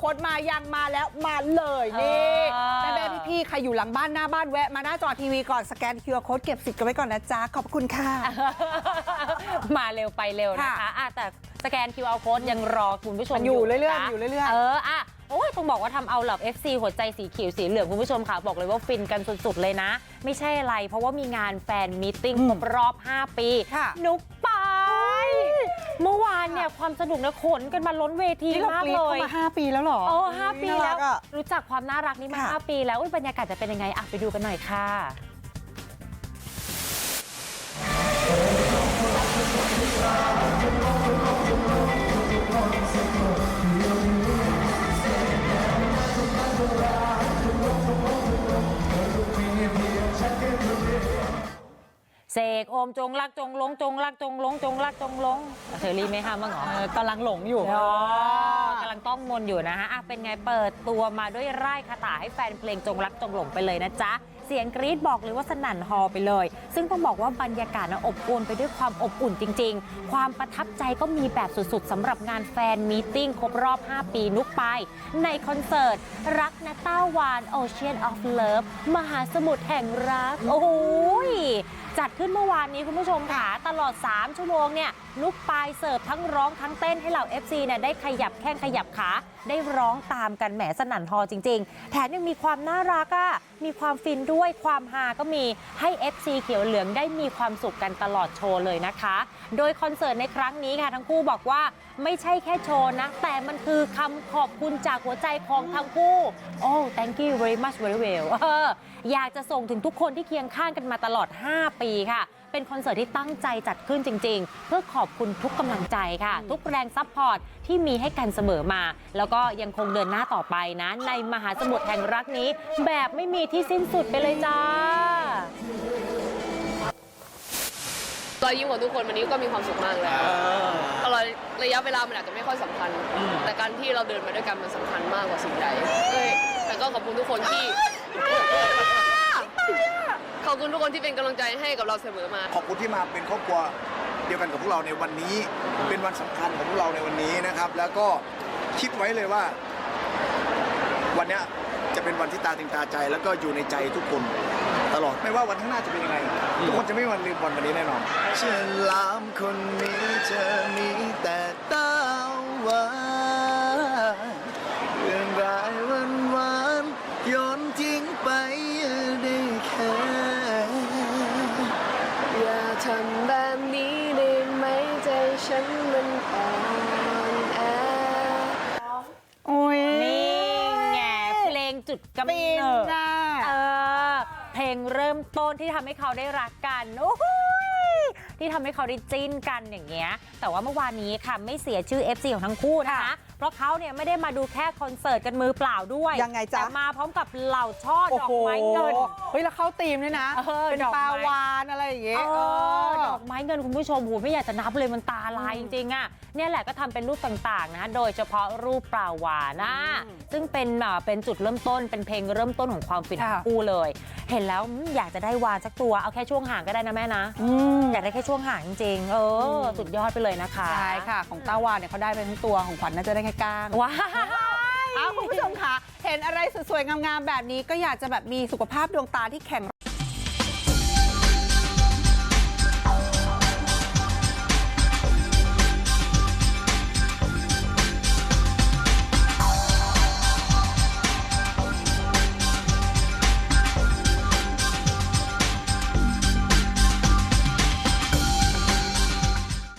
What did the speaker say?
โค้ดมายังมาแล้วมาเลยนี่เออแม่แม่พี่พี่ๆใครอยู่หลังบ้านหน้าบ้านแวะมาหน้าจอทีวีก่อนสแกน QR Code เก็บสิทธิ์กันไว้ก่อนนะจ๊ะขอบคุณค่ะ มาเร็วไปเร็วนะคะค่ะอะแต่สแกน QR code ยังรอคุณผู้ชมมันอยู่เรื่อยๆนะอยู่เรื่อยๆเอออะโอ้ยต้องบอกว่าทำเอาเหล่า FC หัวใจสีเขียวสีเหลืองคุณผู้ชมค่ะ บอกเลยว่าฟินกันสุดๆเลยนะ ไม่ใช่อะไร เพราะว่ามีงานแฟนมีตติ้งอืมครบรอบ 5 ปีค่ะนุกปาย เมื่อวานเนี่ยความสนุกนะขนกันมาล้นเวทีนี่เรามากกรี๊ดเลเข้าย มา 5 ปีแล้วเหรอ โอ้ห้าปีน่าแล้รัวกอะ รู้จักความน่ารักนี้มาค่ะ ห้าปีแล้วอุ๊ยบรรยากาศจะเป็นยังไงอะไปดูกันหน่อยค่ะ เสกโอมจงรักจงหลงจงรักจงหลงจงรักจงหลงเธอรีไม่ห้ามบ้างเหรอเออกำลังหลงอยู่ อ๋อกำลังต้องมนอยู่นะฮะอะเป็นไงเปิดตัวมาด้วยไร่คาถาให้แฟนเพลงจงรักจงหลงไปเลยนะจ๊ะ เสียงกรี๊ดบอกเลยว่าสนั่นฮอไปเลย ซึ่งต้องบอกว่าบรรยากาศนะอบอวลไปด้วยความอบอุ่นจริง ๆ ความประทับใจก็มีแบบสุดๆสำหรับงานแฟนมีตติ้งครบรอบ 5 ปีนุกไป ในคอนเสิร์ต รักนะต้าวาน Ocean of Love มหาสมุทรแห่งรัก โอ้โหย จัดขึ้นเมื่อวานนี้คุณผู้ชมค่ะตลอด 3 ชั่วโมงเนี่ยนุกปายเสิร์ฟทั้งร้องทั้งเต้นให้เหล่า FC เนี่ยได้ขยับแข้งขยับขา ได้ร้องตามกันแหมสนั่นฮอจริง ๆ แถมยังมีความน่ารักอะมีความฟินด้วยความฮาก็มีให้ FC เขียวเหลืองได้มีความสุขกันตลอดโชว์เลยนะคะ โดยคอนเสิร์ตในครั้งนี้ค่ะ ทั้งคู่บอกว่าไม่ใช่แค่โชว์นะ แต่มันคือคำขอบคุณจากหัวใจของทั้งคู่ โอ้ thank you very much very well เอออยากจะส่งถึงทุกคนที่เคียงข้างกันมาตลอด 5 ปีค่ะ เป็นคอนเสิร์ตที่ตั้งใจจัดขึ้นจริง ๆ เพื่อขอบคุณทุกกำลังใจค่ะ ทุกแรงซัพพอร์ตที่มีให้กันเสมอมา แล้วก็ยังคงเดินหน้าต่อไปนะ ในมหาสมุทรแห่งรักนี้ แบบไม่มีที่สิ้นสุดไปเลยจ้ารอยยิ้มของทุกคนวันนี้ก็มีความสุขมากแล้วตลอดระยะเวลามันอาจจะไม่ค่อยสำคัญ แต่การที่เราเดินมาด้วยกันมันสำคัญมากกว่าสิ่งใดเอ้ยแต่ก็ขอบคุณทุกคนที่ขอบคุณทุกคนที่เป็นกำลังใจให้กับเราเสมอมา ขอบคุณที่มาเป็นครอบครัว เดียวกันกับพวกเราในวันนี้ เป็นวันสำคัญของพวกเราในวันนี้นะครับ แล้วก็คิดไว้เลยว่า วันเนี้ยจะเป็นวันที่ตาตึงตาใจ แล้วก็อยู่ในใจทุกคนตลอดไม่ว่าวันข้างหน้าจะเป็นยังไงทุกคนจะไม่มีวันลืมวันวันนี้แน่นอนเชลามคนนี้จะมีแต่ตาหวาน จุดกำฟินเนิดน่ะเออเพลงเริ่มต้นที่ทำให้เขาได้รักกันโอ้โหยที่ทำให้เขาได้จิ้นกันอย่างเงี้ย แต่ว่าเมื่อวานนี้ค่ะไม่เสียชื่อ FC ของทั้งคู่นะคะค่ะ เพราะเขาเนี่ยไม่ได้มาดูแค่คอนเสิร์ตกันมือเปล่าด้วยยังไงจ๊ะแต่มาพร้อมกับเหล่าช่อโอ้ดอกโหไม้เงิน เฮ้ยแล้วเข้าธีมด้วยนะเออเป็นดอกปไม้ลาวานอะไรอย่างเงี้ยเอเอออ ดอกไม้เงินคุณผู้ชมโหไม่อยากจะนับเลยมันตาลายจริงๆอะเนี่ยแหละก็ทำเป็นรูปต่างๆนะโดยเฉพาะรูปปลาวานนะอืมซึ่งเป็นอ่าเป็นจุดเริ่มต้นเป็นเพลงเริ่มต้นของความฟินของค่ะคู่เลย เห็นแล้วอืมอยากจะได้วานสักตัวเอาแค่ช่วงห่างก็ได้นะแม่นะอืมอยากได้แค่ช่วงห่างจริงๆเออสุดยอดไปเลยนะคะ ใช่ค่ะ ของต้าวานเนี่ยเขาได้ไปทั้งตัวของขวัญน่าจะได้แค่ก้างว้ายอ้าวคุณผู้ชมค่ะ เห็นอะไรสวยๆงามๆแบบนี้ก็อยากจะแบบมีสุขภาพดวงตาที่แข็ง